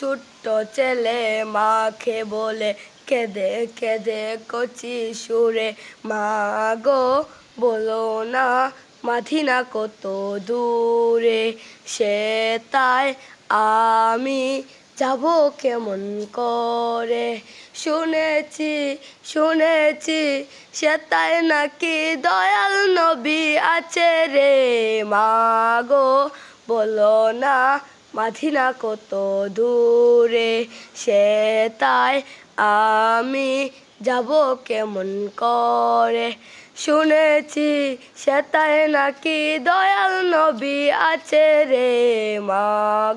ছোট্ট ছেলে মাকে বলে, কেঁদে কেঁদে কচি সুরে। মা গো, বলো না, মাথিনা কত দূরে? সে তাই আমি যাব কেমন করে? শুনেছি শুনেছি, সে তাই নাকি দয়াল নবী আছে রে? মা গো, বলো না মাথিনা কত দূরে সে তাই আমি যাব কেমন করে? শুনেছি সে তাই নাকি দয়াল নবী আছে রে মা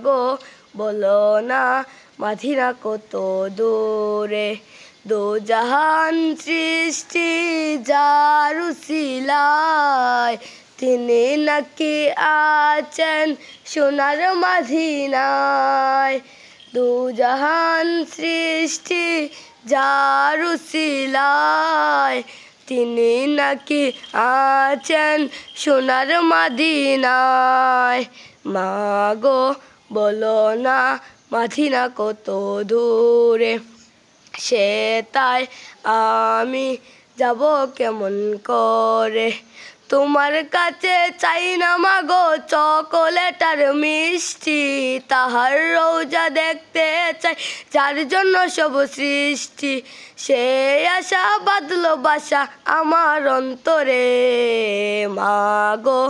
গো বলো না মাথিনা কত দূরে? দু জাহান সৃষ্টি যারু সিলায় তিনি নাকি আছেন সোনার মাধিনায় দু জাহান সৃষ্টি যারু সিলায় তিনি নাকি আছেন সোনার মাদিনায় মা গো বলো না মাথিনা কত দূরে? সে তাই আমি যাব কেমন করে? তোমার কাছে চাই না মাগো, চকোলেটার মিষ্টি। তাহার রৌজা দেখতে চাই, যার জন্য সব সৃষ্টি। সে আশা বাদলো বাসা আমার অন্তরে। মাগো,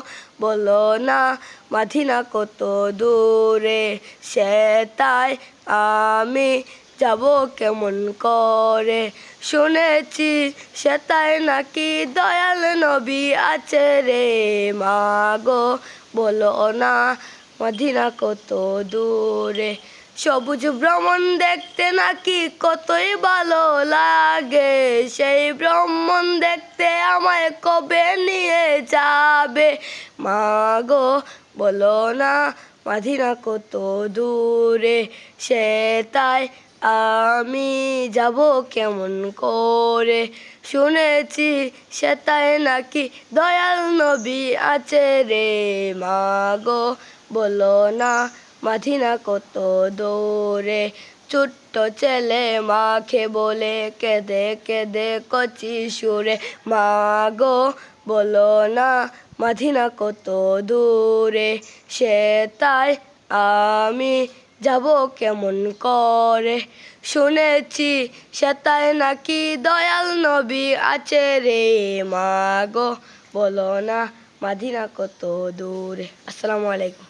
বলো না মাথিনা কত দূরে? সে তাই আমি যাব কেমন করে? শুনেছি সে তাই নাকি দয়াল নবী আছে রে মাগো। বলো না, মদিনা কত দূরে? সবুজ ভ্রমণ দেখতে নাকি কতই ভালো লাগে? সেই ভ্রমণ দেখতে আমায় কবে নিয়ে যাবে? মাগো, বলো না মাধিনা কত দূরে সে তাই আমি যাব কেমন করে? শুনেছি সে তাই নাকি দয়াল নবী আছে রে মাগো। বলো না মাথিনা কত দৌড়ে ছোট্ট ছেলে মাকে বলে কেঁদে কেঁদে কচি সুরে, মাগো বলো না মাধিনা কত দূরে? সে তাই আমি যাব কেমন করে? শুনেছি সেতায় নাকি দয়াল নবী আছে রে মাগো। বলো না, মাদিনা কত দূরে? আসসালামু আলাইকুম।